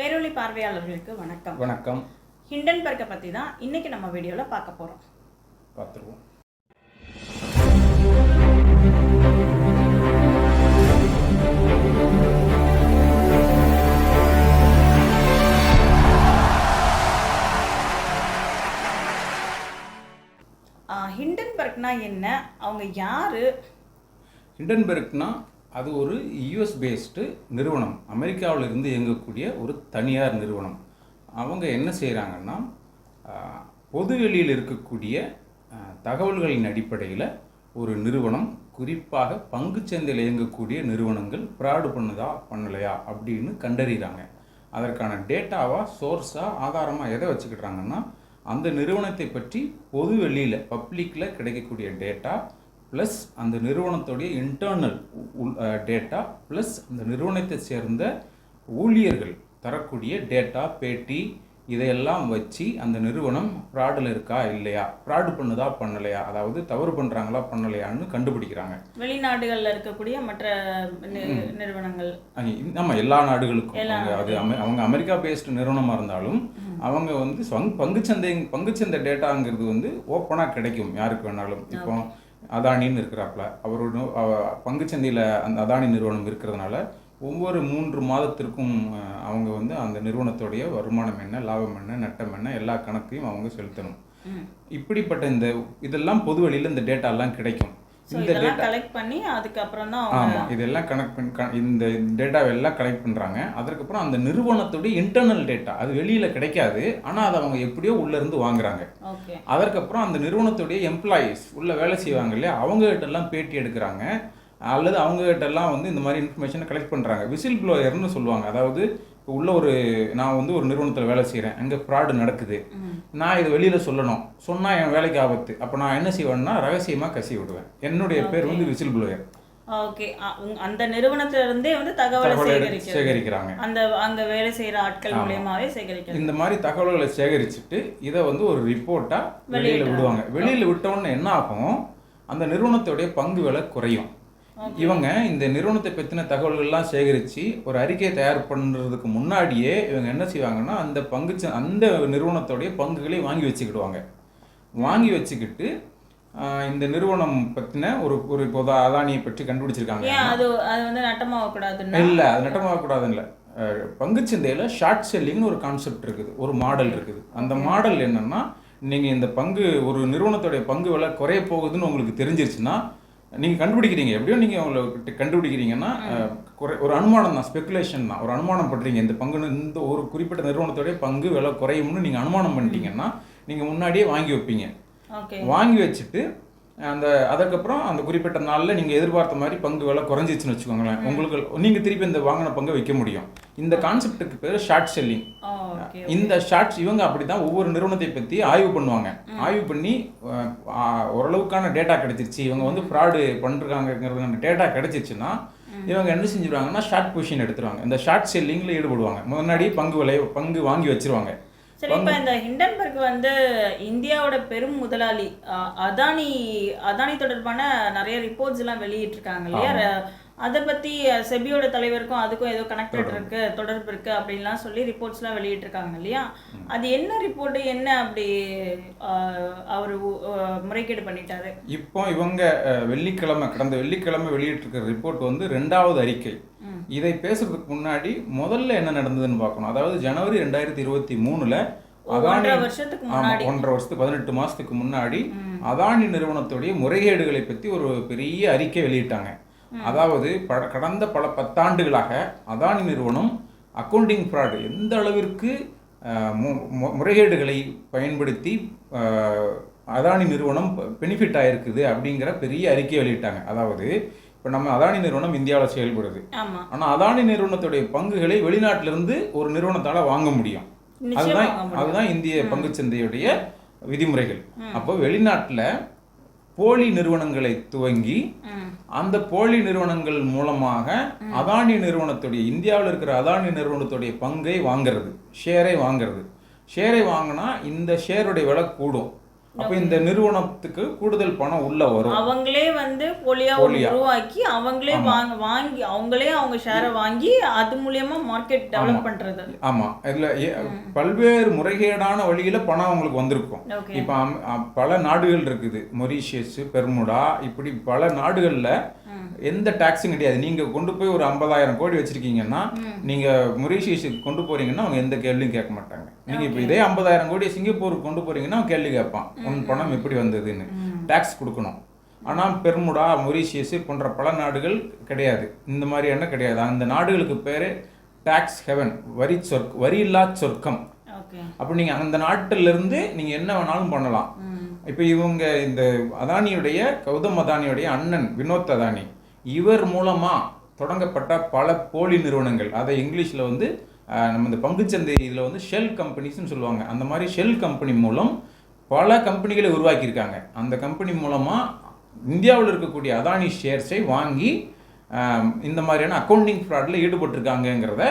பேரொளி பார்வையாளர்களுக்கு வணக்கம். வணக்கம். ஹிண்டன்பர்க்கை பற்றி தான் இன்னைக்கு நம்ம வீடியோவில் பார்க்க போகிறோம் பார்த்துருவோம். ஹிண்டன்பர்க்னா என்ன? அவங்க யாரு? ஹிண்டன்பெர்க்னா அது ஒரு யூஎஸ் பேஸ்டு நிறுவனம். அமெரிக்காவில் இருந்து இயங்கக்கூடிய ஒரு தனியார் நிறுவனம். அவங்க என்ன செய்கிறாங்கன்னா பொதுவெளியில் இருக்கக்கூடிய தகவல்களின் அடிப்படையில் ஒரு நிறுவனம் குறிப்பாக பங்குச்சந்தையில் இயங்கக்கூடிய நிறுவனங்கள் ஃப்ராடு பண்ணுதா பண்ணலையா அப்படின்னு கண்டறிகிறாங்க அதற்கான டேட்டாவாக சோர்ஸாக ஆதாரமாக எதை வச்சுக்கிட்டாங்கன்னா அந்த நிறுவனத்தை பற்றி பொது வெளியில் பப்ளிக்கில் கிடைக்கக்கூடிய டேட்டா ப்ளஸ் அந்த நிறுவனத்துடைய இன்டர்னல் டேட்டா ப்ளஸ் அந்த நிறுவனத்தை சேர்ந்த ஊழியர்கள் தரக்கூடிய டேட்டா பேட்டி இதையெல்லாம் வச்சு அந்த நிறுவனம் ஃப்ராடில் இருக்கா இல்லையா? ஃப்ராடு பண்ணுதா பண்ணலையா? அதாவது தவறு பண்ணுறாங்களா பண்ணலையான்னு கண்டுபிடிக்கிறாங்க. வெளிநாடுகளில் இருக்கக்கூடிய மற்ற நிறுவனங்கள். நம்ம எல்லா நாடுகளுக்கும். அவங்க அது அவங்க அமெரிக்கா பேஸ்டு நிறுவனமாக இருந்தாலும் அவங்க வந்து பங்கு பங்குச்சந்தை பங்குச்சந்தை டேட்டாங்கிறது வந்து ஓப்பனாக கிடைக்கும் யாருக்கு வேணாலும். இப்போ அதானின்னு இருக்கிறாப்புல. அவரோட அவ- பங்குச்சந்தையில் அந்த அதானி நிறுவனம் இருக்கிறதுனால ஒவ்வொரு மூன்று மாதத்திற்கும் அவங்க வந்து அந்த நிறுவனத்துடைய வருமானம் என்ன லாபம் என்ன நட்டம் என்ன எல்லா கணக்கையும் அவங்க செலுத்தணும். இப்படிப்பட்ட இந்த இதெல்லாம் பொது வழியில் இந்த டேட்டா எல்லாம் கிடைக்கும். இந்த இதெல்லாம் கலெக்ட் பண்ணி அதுக்கப்புறம் தான் ஆமாம் இதெல்லாம் கனெக்ட் பண்ணி இந்த டேட்டாவை எல்லாம் கலெக்ட் பண்ணுறாங்க அதற்கப்புறம் அந்த நிறுவனத்துடைய இன்டர்னல் டேட்டா அது வெளியில் கிடைக்காது. ஆனால் அதை அவங்க எப்படியோ உள்ளேருந்து வாங்குறாங்க. அதற்கப்புறம் அந்த நிறுவனத்துடைய எம்ப்ளாயீஸ் உள்ள வேலை செய்வாங்க இல்லையா? அவங்ககிட்ட எல்லாம் பேட்டி எடுக்கிறாங்க. அல்லது அவங்ககிட்ட எல்லாம் வந்து இந்த மாதிரி இன்ஃபர்மேஷனை கலெக்ட் பண்ணுறாங்க விசில் ப்ளோயர்னு சொல்லுவாங்க. அதாவது இப்போ உள்ள ஒரு நான் வந்து ஒரு நிறுவனத்தில் வேலை செய்கிறேன் அங்கே ஃப்ராடு நடக்குது. நான் இதை வெளியில் சொல்லணும். சொன்னால் என் வேலைக்கு ஆபத்து. அப்போ நான் என்ன செய்வேன்னா ரகசியமாக கசி விடுவேன். என்னுடைய பேர் வந்து விசில் ப்ளோயர் ஓகே அந்த நிறுவனத்துல இருந்தே வந்து தகவலை சேகரிக்கிறாங்க. அந்த அங்க வேலை செய்யற ஆட்கள் மூலியமாவே சேகரிக்கிறது. இந்த மாதிரி தகவல்களை சேகரிச்சுட்டு இதை வந்து ஒரு ரிப்போர்ட்டா வெளியில விடுவாங்க. வெளியில விட்டோன்னு என்ன ஆகும்? அந்த நிறுவனத்துடைய பங்கு விலை குறையும். இவங்க இந்த நிறுவனத்தை பற்றின தகவல்கள்லாம் சேகரித்து ஒரு அறிக்கையை தயார் பண்ணுறதுக்கு முன்னாடியே இவங்க என்ன செய்வாங்கன்னா அந்த பங்கு அந்த நிறுவனத்துடைய பங்குகளை வாங்கி வச்சுக்கிடுவாங்க. வாங்கி வச்சுக்கிட்டு இந்த நிறுவனம் பற்றின ஒரு ஒரு இப்போ அதானியை பற்றி கண்டுபிடிச்சிருக்காங்க. அது அது வந்து நட்டமாக கூடாதுன்னா இல்லை அது நட்டமாகக்கூடாதுன்னு இல்லை பங்குச்சந்தையில் ஷார்ட் செல்லிங்னு ஒரு கான்செப்ட் இருக்குது ஒரு மாடல் இருக்குது. அந்த மாடல் என்னன்னா நீங்கள் இந்த பங்கு ஒரு நிறுவனத்துடைய பங்கு விலை குறைய போகுதுன்னு உங்களுக்கு தெரிஞ்சிருச்சுன்னா நீங்கள் கண்டுபிடிக்கிறீங்க. எப்படியோ நீங்கள் உங்களுக்கு கண்டுபிடிக்கிறீங்கன்னா குறை ஒரு அனுமானம் தான் ஸ்பெகுலேஷன் தான். ஒரு அனுமானம் பண்ணுறீங்க இந்த பங்கு இந்த ஒரு குறிப்பிட்ட நிறுவனத்துடைய பங்கு விலை குறையும்னு நீங்கள் அனுமானம் பண்ணிட்டீங்கன்னா நீங்கள் முன்னாடியே வாங்கி வைப்பீங்க. வாங்கி வச்சுட்டு அந்த அதுக்கப்புறம் அந்த குறிப்பிட்ட நாளில் நீங்கள் எதிர்பார்த்த மாதிரி பங்கு விலை குறைஞ்சிச்சுன்னு வச்சுக்கோங்களேன். உங்களுக்கு நீங்கள் திருப்பி இந்த வாங்கின பங்கை விற்க முடியும். இந்த கான்செப்ட்டுக்கு பேர் ஷார்ட் செல்லிங் இந்த ஷார்ட்ஸ் இவங்க அப்படி தான் ஒவ்வொரு நிறுவனத்தை பற்றி ஆய்வு பண்ணுவாங்க. ஆய்வு பண்ணி ஓரளவுக்கான டேட்டா கிடைச்சிருச்சு. இவங்க வந்து ஃப்ராடு பண்ணுறாங்கிறதுக்கான டேட்டா கிடைச்சிச்சுன்னா இவங்க என்ன செஞ்சுருவாங்கன்னா ஷார்ட் பொசிஷன் எடுத்துருவாங்க. இந்த ஷார்ட் செல்லிங்கில் ஈடுபடுவாங்க. முன்னாடியே பங்கு விலை பங்கு வாங்கி வச்சிருவாங்க. சரி இப்போ இந்த ஹிண்டன்பர்க் வந்து இந்தியாவோட பெரும் முதலாளி அதானி அதானி தொடர்பான நிறைய ரிப்போர்ட்ஸ் எல்லாம் வெளியிட்டிருக்காங்க இல்லையா? அதை பத்தி அஹ், செபியோட தலைவருக்கும் அதுக்கும் ஏதோ கனெக்டட் இருக்கு தொடர்பு இருக்கு அப்படின்லாம் சொல்லி ரிப்போர்ட்ஸ்லாம் வெளியிட்டிருக்காங்க இல்லையா? அது என்ன ரிப்போர்ட் என்ன அப்படி அவர் முறைகேடு பண்ணிட்டாரு? இப்போ இவங்க வெள்ளிக்கிழமை கடந்த வெள்ளிக்கிழமை வெளியிட்டிருக்கிற ரிப்போர்ட் வந்து ரெண்டாவது அறிக்கை. இதை பேசுறதுக்கு முன்னாடி முதல்ல என்ன நடந்ததுன்னு பார்க்கணும். அதாவது ஜனவரி ரெண்டாயிரத்தி இருபத்தி மூணுல அதானி ஒன்றரை வருஷத்துக்கு பதினெட்டு மாசத்துக்கு முன்னாடி அதானி நிறுவனத்துடைய முறைகேடுகளை பத்தி ஒரு பெரிய அறிக்கை வெளியிட்டாங்க. அதாவது ப- கடந்த பல பத்தாண்டுகளாக அதானி நிறுவனம் அக்கவுண்டிங் ஃப்ராடு எந்த அளவிற்கு முறைகேடுகளை பயன்படுத்தி அதானி நிறுவனம் பெனிஃபிட் ஆயிருக்குது அப்படிங்கிற பெரிய அறிக்கை வெளியிட்டாங்க. அதாவது இப்போ நம்ம அதானி நிறுவனம் இந்தியாவில் செயல்படுது. ஆனால் அதானி நிறுவனத்துடைய பங்குகளை வெளிநாட்டிலிருந்து ஒரு நிறுவனத்தால் வாங்க முடியும். அதுதான். அதுதான் இந்திய பங்குச்சந்தையுடைய விதிமுறைகள். அப்போ வெளிநாட்டில் போலி நிறுவனங்களை துவங்கி அந்த போலி நிறுவனங்கள் மூலமாக அதானி நிறுவனத்துடைய இந்தியாவில் இருக்கிற அதானி நிறுவனத்துடைய பங்கை வாங்குறது ஷேரை வாங்குறது. ஷேரை வாங்கினா இந்த ஷேருடைய விலை கூடும். அப்போ இந்த நிறுவனத்துக்கு கூடுதல் பணம் உள்ள வரும். அவங்களே வந்து போலியா உருவாக்கி அவங்களே வாங்க வாங்கி அவங்களே அவங்க ஷேரை வாங்கி அது மூலியமா மார்க்கெட் டெவலப் பண்றது. ஆமா. இதுல பல்வேறு முறைகேடான வழியில பணம் அவங்களுக்கு வந்திருக்கும். இப்போ பல நாடுகள் இருக்குது. மொரீஷியஸ் பெர்முடா இப்படி பல நாடுகள்ல எந்த டாக்ஸும் கிடையாது. நீங்க கொண்டு போய் ஒரு ஐம்பதாயிரம் கோடி வச்சிருக்கீங்கன்னா நீங்க மொரீஷியஸுக்கு கொண்டு போறீங்கன்னா அவங்க எந்த கேள்வியும் கேட்க மாட்டாங்க. நீங்க இப்போ இதே ஐம்பதாயிரம் கோடி சிங்கப்பூருக்கு கொண்டு போறீங்கன்னா கேள்வி கேட்பான். உன் பணம் எப்படி வந்ததுன்னு. டாக்ஸ் கொடுக்கணும். ஆனால் பெர்முடா மொரீஷியஸ் போன்ற பல நாடுகள் கிடையாது. இந்த மாதிரியான கிடையாது. அந்த நாடுகளுக்கு பேரு டாக்ஸ் ஹெவன் வரி சொர்க் வரியில்லா சொர்க்கம். ஓகே. அப்போ நீங்கள் அந்த நாட்டுல இருந்து நீங்கள் என்ன வேணாலும் பண்ணலாம். இப்போ இவங்க இந்த அதானியுடைய கௌதம் அதானியுடைய அண்ணன் வினோத் அதானி இவர் மூலமாக தொடங்கப்பட்ட பல போலி நிறுவனங்கள். அதை இங்கிலீஷில் வந்து நம்ம இந்த பங்குச்சந்தை இதில் வந்து ஷெல் கம்பெனிஸ்னு சொல்லுவாங்க. அந்த மாதிரி ஷெல் கம்பெனி மூலம் பல கம்பெனிகளை உருவாக்கியிருக்காங்க. அந்த கம்பெனி மூலமாக இந்தியாவில் இருக்கக்கூடிய அதானி ஷேர்ஸை வாங்கி இந்த மாதிரியான அக்கௌண்டிங் ஃப்ராடில் ஈடுபட்டிருக்காங்கங்கிறத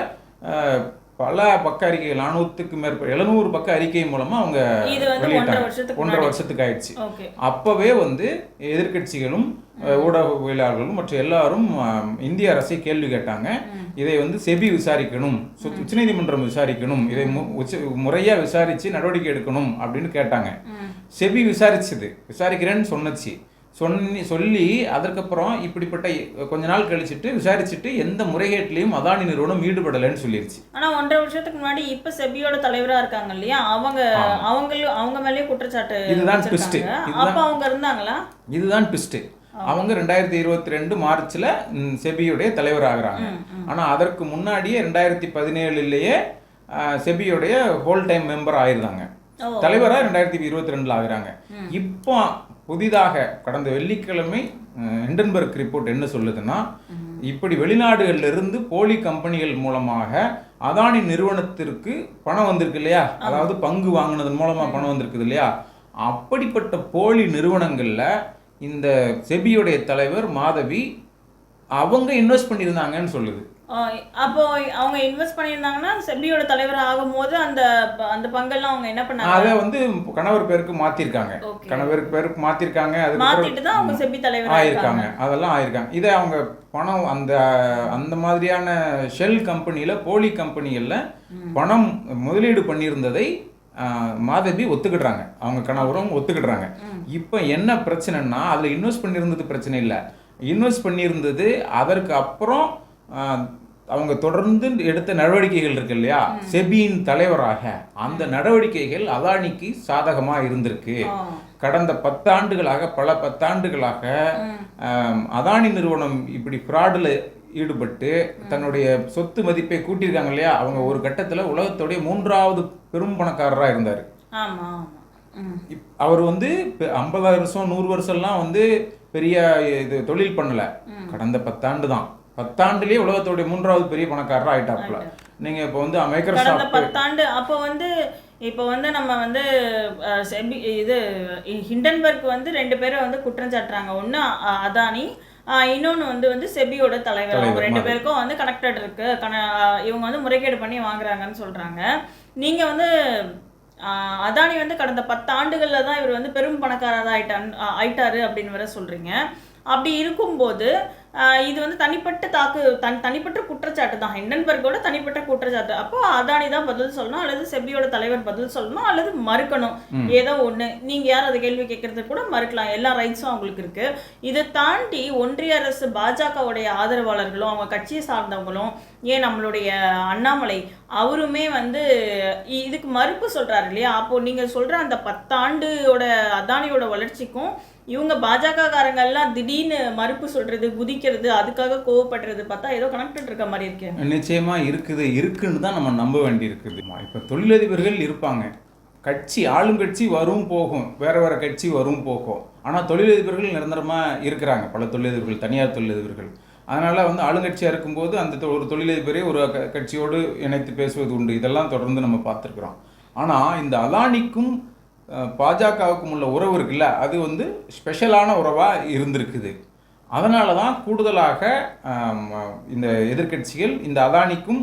பல பக்க அறிக்கைகள் நானூற்றுக்கு மேற்பட்ட எழுநூறு பக்க அறிக்கை மூலமாக அவங்க வெளியிட்டாங்க. வருஷத்துக்கு ஒன்றரை வருஷத்துக்கு ஆயிடுச்சு. அப்பவே வந்து எதிர்க்கட்சிகளும் அஹ், ஊடகவியலாளர்களும் மற்ற எல்லாரும் இந்திய அரசை கேள்வி கேட்டாங்க. இதை வந்து செபி விசாரிக்கணும். உச்சநீதிமன்றம் விசாரிக்கணும். இதை மு- உச்ச முறையா விசாரிச்சு நடவடிக்கை எடுக்கணும் அப்படின்னு கேட்டாங்க. செபி விசாரிச்சது. விசாரிக்கிறேன்னு சொன்னச்சு. சொன்னி சொல்லி அதற்கப்புறம் இப்படிப்பட்ட கொஞ்ச நாள் கழிச்சிட்டு விசாரிச்சுட்டு எந்த முறைகேட்டிலையும் அதானி நிறுவனம் ஈடுபடலைன்னு சொல்லிருச்சு. ஆனா ஒன்றரை வருஷத்துக்கு முன்னாடி இப்ப செபியோட தலைவரா இருக்காங்க இல்லையா? அவங்க அவங்களும் அவங்க மேலயே குற்றச்சாட்டு இதுதான். இதுதான் அப்ப அவங்க இருந்தாங்களா? இதுதான் ட்விஸ்ட் அவங்க ரெண்டாயிரத்தி இருபத்தி ரெண்டு மார்ச்ல செபியுடைய தலைவர் ஆகுறாங்க. ஆனா அதற்கு முன்னாடியே ரெண்டாயிரத்தி பதினேழுலயே செபியுடைய ஹோல் டைம் மெம்பர் ஆயிருந்தாங்க. ஓ. தலைவரா ரெண்டாயிரத்தி இருபத்தி ரெண்டுல ஆகுறாங்க. இப்போ புதிதாக கடந்த வெள்ளிக்கிழமை ஹிண்டன்பர்க் ரிப்போர்ட் என்ன சொல்லுதுன்னா இப்படி வெளிநாடுகள்ல இருந்து போலி கம்பெனிகள் மூலமாக அதானி நிறுவனத்திற்கு பணம் வந்திருக்கு இல்லையா? அதாவது பங்கு வாங்கினதன் மூலமா பணம் வந்திருக்குது இல்லையா? அப்படிப்பட்ட போலி நிறுவனங்கள்ல இந்த செபியுடைய தலைவர் மாதவி அவங்க இன்வெஸ்ட் பண்ணியிருந்தாங்கன்னு சொல்லுது. அப்போ அவங்க இன்வெஸ்ட் பண்ணியிருந்தாங்கன்னா செபியோட தலைவர் ஆகும்போது அந்த அந்த பங்கெல்லாம் அவங்க என்ன பண்ணாங்க? அதை வந்து கணவர் பேருக்கு மாத்திருக்காங்க. கணவர் பேருக்கு மாத்திருக்காங்க. அதுக்கப்புறம் மாத்திட்டு தான் அவங்க செபி தலைவர் ஆயிருக்காங்க. அதெல்லாம் ஆயிருக்காங்க. இதை அவங்க பணம் அந்த அந்த மாதிரியான ஷெல் கம்பெனியில போலி கம்பெனிகள்ல பணம் முதலீடு பண்ணியிருந்ததை மாதவி ஒத்துக்கிடுறாங்க. அவங்க கணவரும் ஒத்துக்கிடுறாங்க. இப்போ என்ன பிரச்சனைன்னா அதுல இன்வெஸ்ட் பண்ணியிருந்தது பிரச்சனை இல்லை. இன்வெஸ்ட் பண்ணியிருந்தது அதற்கு அப்புறம் அவங்க தொடர்ந்து எடுத்த நடவடிக்கைகள் இருக்கு இல்லையா? செபியின் தலைவராக அந்த நடவடிக்கைகள் அதானிக்கு சாதகமா இருந்திருக்கு. கடந்த பத்தாண்டுகளாக பல பத்தாண்டுகளாக அதானி நிறுவனம் இப்படி ஃப்ராடில் ஈடுபட்டு தன்னுடைய சொத்து மதிப்பை கூட்டியிருக்காங்க இல்லையா? அவங்க ஒரு கட்டத்துல உலகத்துடைய மூன்றாவது பெரும் பணக்காரராக இருந்தார். அவர் வந்து ஐம்பது வருஷம் நூறு வருஷம்லாம் வந்து பெரிய இது தொழில் பண்ணல. கடந்த பத்தாண்டு தான் பத்தாண்டுலயே உலகத்துடைய மூன்றாவது பெரிய பணக்காரராக ஆயிட்டாப்புல. நீங்க இப்போ வந்து மைக்ரோசாஃப்ட் பத்தாண்டு அப்போ வந்து இப்போ வந்து நம்ம வந்து செபி இது ஹிண்டன்பர்க் வந்து ரெண்டு பேரை வந்து குற்றம் சாட்டுறாங்க. ஒன்று அதானி ஆஹ் இன்னொன்னு வந்து வந்து செபியோட தலைவர். அவங்க ரெண்டு. பேருக்கும் வந்து கனெக்டட் இருக்கு. கன இவங்க வந்து முறைகேடு பண்ணி வாங்குறாங்கன்னு சொல்றாங்க. நீங்க வந்து அதானி வந்து கடந்த பத்து ஆண்டுகள்ல தான் இவர் வந்து பெரும் பணக்காரராக ஆயிட்டான் ஆயிட்டாரு அப்படின்னு வேற சொல்றீங்க. அப்படி இருக்கும்போது இது வந்து தனிப்பட்ட தாக்கு தன் தனிப்பட்ட குற்றச்சாட்டு தான். ஹிண்டன்பர்கோட தனிப்பட்ட குற்றச்சாட்டு. அப்போ அதானி தான் பதில் சொல்லணும்? அல்லது செபியோட தலைவர் பதில் சொல்லணும்? அல்லது மறுக்கணும்? ஏதோ ஒண்ணு. நீங்க யார் அதை கேள்வி கேட்கறதுக்கு கூட மறுக்கலாம். எல்லா ரைட்ஸும் அவங்களுக்கு இருக்கு. இதை தாண்டி ஒன்றிய அரசு பாஜகவுடைய ஆதரவாளர்களும் அவங்க கட்சியை சார்ந்தவங்களும் ஏன் நம்மளுடைய அண்ணாமலை அவருமே வந்து இதுக்கு மறுப்பு சொல்றாரு இல்லையா? அப்போ நீங்க சொல்ற அந்த பத்தாண்டோட அதானியோட வளர்ச்சிக்கும் இவங்க பாஜக எல்லாம் திடீர்னு மறுப்பு சொல்றது குதிக்கிறது அதுக்காக கோவப்படுறது பார்த்தா ஏதோ கனெக்டட் இருக்க மாதிரி இருக்கு. நிச்சயமா இருக்குது. இருக்குன்னு தான் நம்ம நம்ப வேண்டி இருக்குது இப்போ தொழிலதிபர்கள் இருப்பாங்க. கட்சி ஆளுங்கட்சி வரும் போகும். வேற வேற கட்சி வரும் போகும். ஆனால் தொழிலதிபர்கள் நிரந்தரமா இருக்கிறாங்க. பல தொழிலதிபர்கள் தனியார் தொழிலதிபர்கள். அதனால் வந்து ஆளுங்கட்சியாக இருக்கும்போது அந்த தொ- ஒரு தொழிலதிபரை ஒரு க- கட்சியோடு இணைத்து பேசுவது உண்டு. இதெல்லாம் தொடர்ந்து நம்ம பார்த்துருக்குறோம். ஆனால் இந்த அதானிக்கும் பாஜகவுக்கும் உள்ள உறவு இருக்குல்ல அது வந்து ஸ்பெஷலான உறவாக இருந்திருக்குது. அதனால தான் கூடுதலாக இந்த எதிர்க்கட்சிகள் இந்த அதானிக்கும்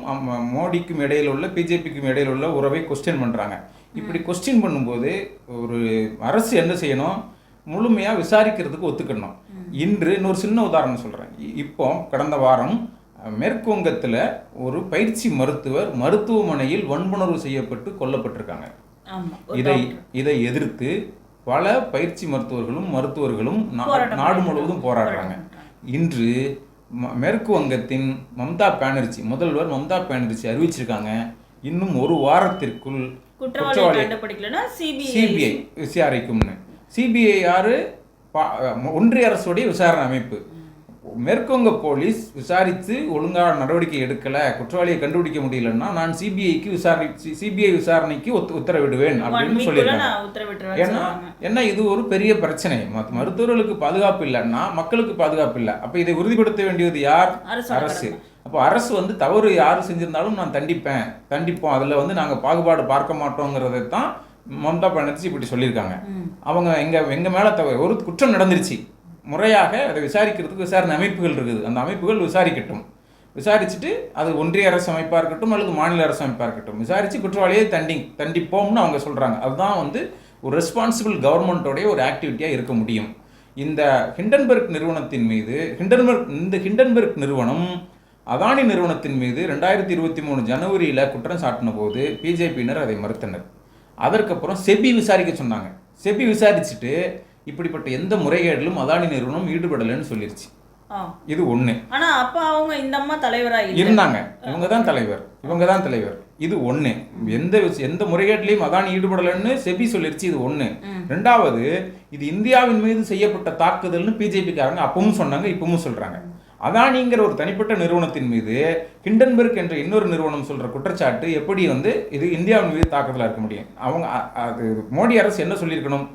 மோடிக்கும் இடையில் உள்ள பிஜேபிக்கும் இடையில் உள்ள உறவை கொஸ்டின் பண்ணுறாங்க இப்படி கொஸ்டின் பண்ணும்போது ஒரு அரசு என்ன செய்யணும்? முழுமையாக விசாரிக்கிறதுக்கு ஒத்துக்கணும். இன்று இன்னொரு சின்ன உதாரணம் சொல்கிறேன் இப்போ கடந்த வாரம் அஹ், மேற்கு வங்கத்தில் ஒரு பயிற்சி மருத்துவர் மருத்துவமனையில் வன்புணர்வு செய்யப்பட்டு கொல்லப்பட்டிருக்காங்க. இதை. இதை எதிர்த்து பல பயிற்சி மருத்துவர்களும் மருத்துவர்களும் நாடு முழுவதும் போராடுறாங்க. இன்று மேற்கு வங்கத்தின் மம்தா பானர்ஜி முதல்வர் மம்தா பானர்ஜி அறிவிச்சிருக்காங்க. இன்னும் ஒரு வாரத்திற்குள் கண்டுபிடிக்கலன்னா சிபிஐ விசாரிக்கும்னு. சிபிஐ யாரு ஒன்றிய அரசுடைய விசாரணை அமைப்பு. மேற்கு வங்க போலீஸ் விசாரித்து ஒழுங்கான நடவடிக்கை எடுக்கல குற்றவாளியை கண்டுபிடிக்க முடியலன்னா நான் சிபிஐக்கு விசாரணை சிபிஐ விசாரணைக்கு ஒத்து உத்தரவிடுவேன் அப்படின்னு சொல்லியிருக்காங்க. ஏன்னா என்ன இது ஒரு பெரிய பிரச்சனை. மருத்துவர்களுக்கு பாதுகாப்பு இல்லைன்னா மக்களுக்கு பாதுகாப்பு இல்லை. அப்ப இதை உறுதிப்படுத்த வேண்டியது யார்? அரசு அப்போ அரசு வந்து தவறு யார் செஞ்சிருந்தாலும் நான் தண்டிப்பேன். தண்டிப்போம். அதுல வந்து நாங்க பாகுபாடு பார்க்க மாட்டோங்கிறதை தான் மம்தா பானர்ஜி இப்படி சொல்லியிருக்காங்க. அவங்க எங்க எங்க மேல தவறு ஒரு குற்றம் நடந்துருச்சு. முறையாக அதை விசாரிக்கிறதுக்கு விசாரணை அமைப்புகள் இருக்குது. அந்த அமைப்புகள் விசாரிக்கட்டும். விசாரிச்சுட்டு அது ஒன்றிய அரசு அமைப்பாக இருக்கட்டும் அல்லது மாநில அரசு அமைப்பாக இருக்கட்டும். விசாரித்து குற்றவாளியை தண்டி தண்டிப்போம்னு அவங்க சொல்கிறாங்க அதுதான் வந்து ஒரு ரெஸ்பான்சிபிள் கவர்மெண்ட்டோடைய ஒரு ஆக்டிவிட்டியாக இருக்க முடியும். இந்த ஹிண்டன்பர்க் நிறுவனத்தின் மீது ஹிண்டன்பர்க் இந்த ஹிண்டன்பர்க் நிறுவனம் அதானி நிறுவனத்தின் மீது ரெண்டாயிரத்தி இருபத்தி மூணு ஜனவரியில் குற்றம் சாட்டின போது பிஜேபியினர் அதை மறுத்தனர். அதற்கப்புறம் செபி விசாரிக்க சொன்னாங்க. செபி விசாரிச்சுட்டு இப்படிப்பட்ட எந்த முறைகேடிலும் அதானி நிறுவனம் ஈடுபடலைன்னு சொல்லிருச்சு. இது ஒண்ணு. ஆனா அப்ப அவங்க இந்த அம்மா தலைவரா இல்ல? இருந்தாங்க. இவங்க தான் தலைவர். இவங்க தான் தலைவர். இது ஒண்ணு. எந்த எந்த முறைகேட்டிலையும் அதானி ஈடுபடலைன்னு செபி சொல்லிருச்சு. இது ஒண்ணு. ரெண்டாவது இது இந்தியாவின் மீது செய்யப்பட்ட தாக்குதல்னு பிஜேபி காரங்க அப்பவும் சொன்னாங்க இப்பவும் சொல்றாங்க. அதானிங்கிற ஒரு தனிப்பட்ட நிறுவனத்தின் மீது ஹிண்டன்பர்க் என்ற இன்னொரு நிறுவனம் சொல்ற குற்றச்சாட்டு எப்படி வந்து இது இந்தியாவின் மீது தாக்குதலா இருக்க முடியும்? அவங்க அது மோடி அரசு என்ன சொல்லியிருக்கணும்?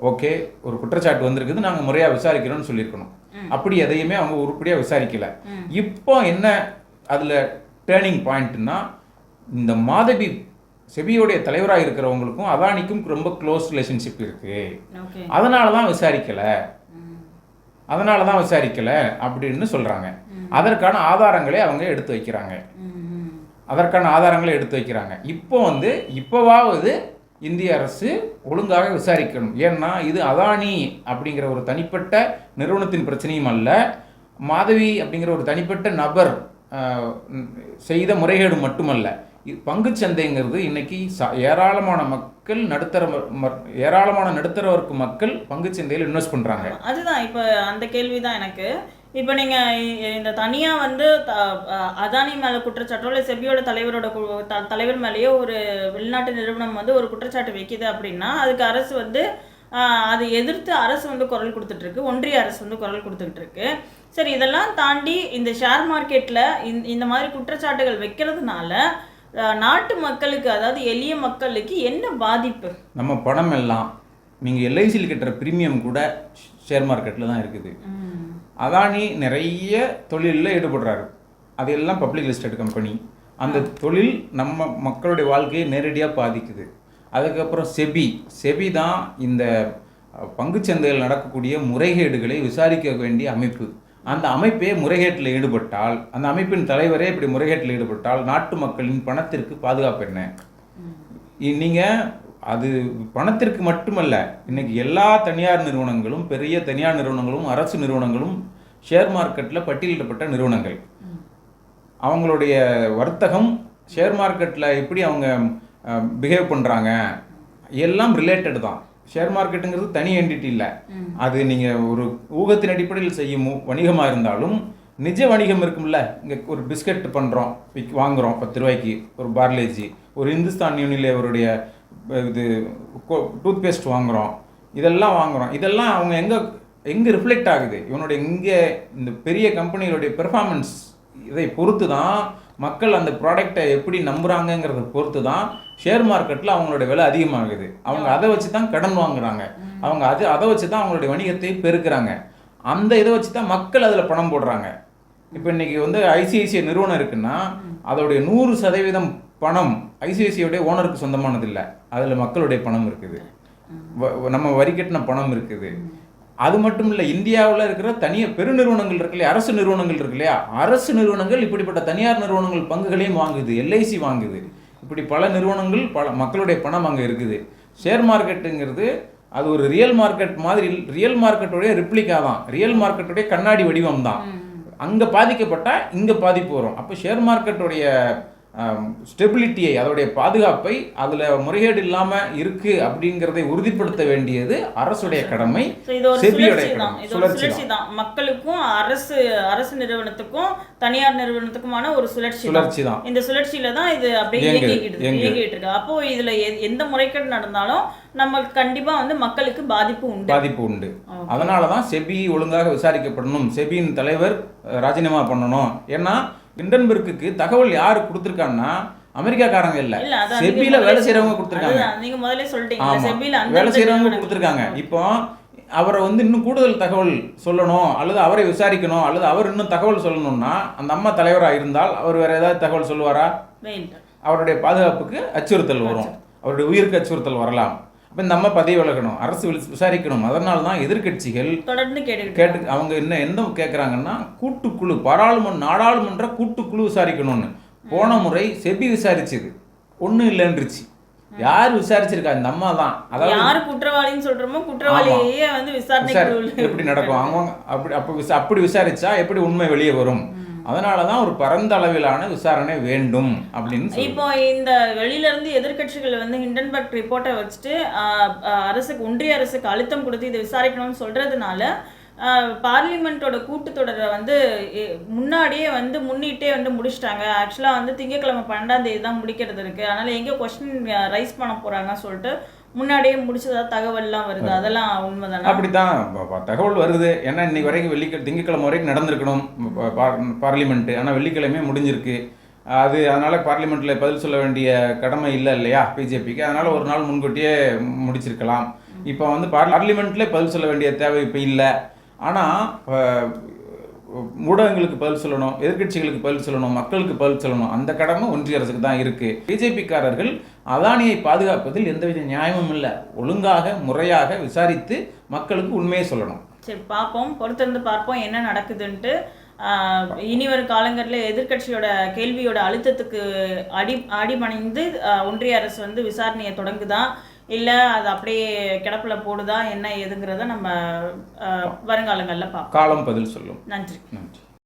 ஓகே ஒரு குற்றச்சாட்டு வந்திருக்குது நாங்க முறையா விசாரிக்கிறோம்னு சொல்லியிருக்கணும். அப்படி எதையுமே அவங்க உருப்படியா விசாரிக்கல. இப்போ என்ன அதுல டேர்னிங் பாயிண்ட்னா இந்த மாதவி செபியோடைய தலைவராக இருக்கிறவங்களுக்கும் அதானிக்கும் ரொம்ப க்ளோஸ் ரிலேஷன்ஷிப் இருக்கு. அதனால தான் விசாரிக்கல. அதனால தான் விசாரிக்கல அப்படின்னு சொல்றாங்க. அதற்கான ஆதாரங்களை அவங்க எடுத்து வைக்கிறாங்க. அதற்கான ஆதாரங்களை எடுத்து வைக்கிறாங்க. இப்போ வந்து இப்போவாவது இந்திய அரசு ஒழுங்காக விசாரிக்கணும். ஏன்னா இது அதானி அப்படிங்கிற ஒரு தனிப்பட்ட நிறுவனத்தின் பிரச்சனையும் அல்ல. மாதவி அப்படிங்கிற ஒரு தனிப்பட்ட நபர் செய்த முறைகேடு மட்டுமல்ல. இது சந்தைங்கிறது இன்னைக்கு ச- ஏராளமான மக்கள் நடுத்தர ம- ஏராளமான நடுத்தர வர்க்க மக்கள் பங்கு சந்தையில் இன்வெஸ்ட் பண்ணுறாங்க அதுதான். இப்போ அந்த கேள்வி தான் எனக்கு. இப்போ நீங்க இ- இந்த தனியா வந்து த- அதானி மேல குற்றச்சாட்டோ இல்லை செபியோட தலைவரோட த- தலைவர் மேலேயோ ஒரு வெளிநாட்டு நிறுவனம் வந்து ஒரு குற்றச்சாட்டு வைக்குது அப்படின்னா அதுக்கு அரசு வந்து அதை எதிர்த்து அரசு வந்து குரல் கொடுத்துட்டு இருக்கு ஒன்றிய அரசு வந்து குரல் கொடுத்துக்கிட்டு இருக்கு சரி இதெல்லாம் தாண்டி இந்த ஷேர் மார்க்கெட்ல இந்த இந்த மாதிரி குற்றச்சாட்டுகள் வைக்கிறதுனால நாட்டு மக்களுக்கு அதாவது எளிய மக்களுக்கு என்ன பாதிப்பு? நம்ம பணம் எல்லாம் நீங்க எல்ஐசியில் கட்டுற பிரீமியம் கூட ஷேர் மார்க்கெட்டில் தான் இருக்குது. அதானி நிறைய தொழிலில் ஈடுபடுறாரு. அதெல்லாம் பப்ளிக் லிஸ்டட் கம்பெனி அந்த தொழில் நம்ம மக்களுடைய வாழ்க்கையை நேரடியாக பாதிக்குது. அதுக்கப்புறம் செபி. செபி தான் இந்த பங்குச்சந்தையில் நடக்கக்கூடிய முறைகேடுகளை விசாரிக்க வேண்டிய அமைப்பு. அந்த அமைப்பே முறைகேட்டில் ஈடுபட்டால் அந்த அமைப்பின் தலைவரே இப்படி முறைகேட்டில் ஈடுபட்டால் நாட்டு மக்களின் பணத்திற்கு பாதுகாப்பு என்ன? இ- நீங்க அது பணத்திற்கு மட்டுமல்ல இன்னைக்கு எல்லா தனியார் நிறுவனங்களும் பெரிய தனியார் நிறுவனங்களும் அரசு நிறுவனங்களும் ஷேர் மார்க்கெட்ல பட்டியலிடப்பட்ட நிறுவனங்கள். அவங்களுடைய வர்த்தகம் ஷேர் மார்க்கெட்ல எப்படி அவங்க பிஹேவ் பண்றாங்க எல்லாம் ரிலேட்டட் தான். ஷேர் மார்க்கெட்டுங்கிறது தனி என்டிட்டி இல்லை. அது நீங்க ஒரு ஊகத்தின் அடிப்படையில் செய்யும் மு- வணிகமா இருந்தாலும் நிஜ வணிகம் இருக்கும்ல இங்க ஒரு பிஸ்கட் பண்றோம் விக்- வாங்குறோம் பத்து ரூபாய்க்கு ஒரு பார்லேஜி ஒரு இந்துஸ்தான் யூனிலேவருடைய இது டூத் பேஸ்ட் வாங்குறோம். இதெல்லாம் வாங்குறோம். இதெல்லாம் அவங்க எங்க எங்க ரிஃப்ளெக்ட் ஆகுது? இவனுடைய இங்க இந்த பெரிய கம்பெனிகளுடைய பெர்ஃபார்மன்ஸ் இதை பொறுத்து தான் மக்கள் அந்த ப்ராடக்டை எப்படி நம்புறாங்கங்கிறத பொறுத்து தான் ஷேர் மார்க்கெட்டில் அவங்களோட விலை அதிகமாகுது. அவங்க அதை வச்சு தான் கடன் வாங்குறாங்க. அவங்க அது அதை வச்சு தான் அவங்களுடைய வணிகத்தை பெருக்குறாங்க. அந்த இதை வச்சு தான் மக்கள் அதில் பணம் போடுறாங்க. இப்போ இன்னைக்கு வந்து ஐசிஐசிஐ நிறுவனம் இருக்குன்னா அதோடைய நூறு சதவீதம் பணம் ஐசிஐசிஐடைய ஓனருக்கு சொந்தமானது இல்லை அதில் மக்களுடைய பணம் இருக்குது. நம்ம வரி கட்டின பணம் இருக்குது. அது மட்டும் இல்லை இந்தியாவில் இருக்கிற தனியார் பெருநிறுவனங்கள் இருக்கு இல்லையா? அரசு நிறுவனங்கள் இருக்கு இல்லையா? அரசு நிறுவனங்கள் இப்படிப்பட்ட தனியார் நிறுவனங்கள் பங்குகளையும் வாங்குது எல்ஐசி வாங்குது. இப்படி பல நிறுவனங்கள் பல மக்களுடைய பணம் அங்கே இருக்குது. ஷேர் மார்க்கெட்டுங்கிறது அது ஒரு ரியல் மார்க்கெட் மாதிரி ரியல் மார்க்கெட்டுடைய ரிப்ளிகா தான். ரியல் மார்க்கெட்டுடைய கண்ணாடி வடிவம் தான். அங்கே பாதிக்கப்பட்டால் இங்கே பாதிப்பு வரும். அப்போ ஷேர் மார்க்கெட்டுடைய ஸ்டெபிலிட்டியை அதோடைய பாதுகாப்பை அதில் முறைகேடு இல்லாமல் இருக்கு அப்படிங்கிறதை உறுதிப்படுத்த வேண்டியது அரசுடைய கடமை செபியோடைய சுழற்சி தான். கடமை சுழற்சி மக்களுக்கும் அரசு அரசு நிறுவனத்துக்கும் தனியார் நிறுவனத்துக்குமான ஒரு சுழற்சி சுழற்சி தான். இந்த சுழற்சியில தான் இது அப்படியே. இயங்கிட்டு இருக்கு அப்போ இதுல எந்த முறைகேடு நடந்தாலும் நம்ம கண்டிப்பா வந்து மக்களுக்கு பாதிப்பு உண்டு. பாதிப்பு உண்டு. அதனால தான் செபி ஒழுங்காக விசாரிக்கப்படணும். செபியின் தலைவர் ராஜினாமா பண்ணணும். ஏன்னா ஹிண்டன்பர்க்குக்கு தகவல் யாரு கொடுத்துருக்காங்கன்னா அமெரிக்காக்காரங்க இல்ல. செபியில வேலை செய்யறவங்க கொடுத்துருக்காங்க. நீங்க முதல்ல சொல்லிட்டீங்க வேலை செய்யறவங்க கொடுத்துருக்காங்க. இப்போ அவரை வந்து இன்னும் கூடுதல் தகவல் சொல்லணும் அல்லது அவரை விசாரிக்கணும் அல்லது அவர் இன்னும் தகவல் சொல்லணும்னா அந்த அம்மா தலைவராக இருந்தால் அவர் வேற ஏதாவது தகவல் சொல்லுவாரா. அவருடைய பாதுகாப்புக்கு அச்சுறுத்தல் வரும். அவருடைய உயிருக்கு அச்சுறுத்தல் வரலாம். அப்போ இந்த அம்மா பதவி விலகணும். அரசு விச- விசாரிக்கணும். அதனால தான் எதிர்க்கட்சிகள் தொடர்ந்து கேட்டு அவங்க என்ன என்ன கேட்குறாங்கன்னா கூட்டுக்குழு பாராளுமன்ற நாடாளுமன்ற கூட்டுக்குழு விசாரிக்கணும்னு. போன முறை செபி விசாரிச்சது. ஒன்றும் இல்லைன்றுச்சு. யார் விசாரிச்சிருக்கா? இந்த அம்மா தான். அதாவது யாரு குற்றவாளின்னு சொல்றோமோ குற்றவாளியே வந்து விசாரணை எப்படி நடக்கும்? அவங்க அப்படி அப்போ விசா அப்படி விசாரிச்சா எப்படி உண்மை வெளியே வரும்? அதனால தான் ஒரு பரந்த அளவிலான விசாரணை வேண்டும் அப்படின்னு இப்போ இந்த வெளியிலேருந்து இருந்து எதிர்க்கட்சிகள் வந்து ஹிண்டன்பர்க் ரிப்போர்ட்டை வச்சுட்டு ஆஹ், அரசுக்கு ஒன்றிய அரசுக்கு அழுத்தம் கொடுத்து இதை விசாரிக்கணும்னு சொல்றதுனால ஆஹ், பார்லிமெண்ட்டோட கூட்டத்தொடரை வந்து முன்னாடியே வந்து முன்னிட்டே வந்து முடிச்சிட்டாங்க. ஆக்சுவலாக வந்து திங்கட்கிழமை பன்னெண்டாம் தேதி தான் முடிக்கிறது இருக்கு. அதனால எங்கே கொஸ்டின் ரைஸ் பண்ண போறாங்கன்னு சொல்லிட்டு முன்னாடியே முடிச்சதா தகவல்லாம் வருது? அதெல்லாம் உண்மைதானா? அப்படித்தான். தகவல் வருது. ஏன்னா இன்னைக்கு வரைக்கும் வெள்ளிக்கிழமை திங்கட்கிழமை வரைக்கும் நடந்திருக்கணும். பார்லிமெண்ட்டு ஆனால் வெள்ளிக்கிழமையே முடிஞ்சிருக்கு. அது அதனால பார்லிமெண்ட்டில் பதில் சொல்ல வேண்டிய கடமை இல்லை இல்லையா பிஜேபிக்கு. அதனால ஒரு நாள் முன்கூட்டியே முடிச்சிருக்கலாம். இப்போ வந்து பார்லிமெண்ட்லேயே பதில் சொல்ல வேண்டிய தேவை இப்போ இல்லை. ஆனால் ஊடகங்களுக்கு பதில் சொல்லணும் எதிர்க்கட்சிகளுக்கு பதில் சொல்லணும் மக்களுக்கு பதில் சொல்லணும் அந்த கடமை ஒன்றிய அரசுக்கு தான் இருக்கு. பிஜேபிக்காரர்கள் அதானியை பாதுகாப்பதில் எந்தவித நியாயமும் இல்லை. ஒழுங்காக முறையாக விசாரித்து மக்களுக்கு உண்மையை சொல்லணும். சரி பார்ப்போம். பொறுத்திருந்து பார்ப்போம் என்ன நடக்குதுன்ட்டு. இனி வரும் காலங்களில் எதிர்க்கட்சியோட கேள்வியோட அழுத்தத்துக்கு அடி அடிபணிந்து ஒன்றிய அரசு வந்து விசாரணையை தொடங்குதா? இல்லை அது அப்படியே கிடப்பில் போடுதா? என்ன ஏதுங்கிறத நம்ம வருங்காலங்களில் பார்ப்போம். காலம் பதில் சொல்லும். நன்றி. நன்றி.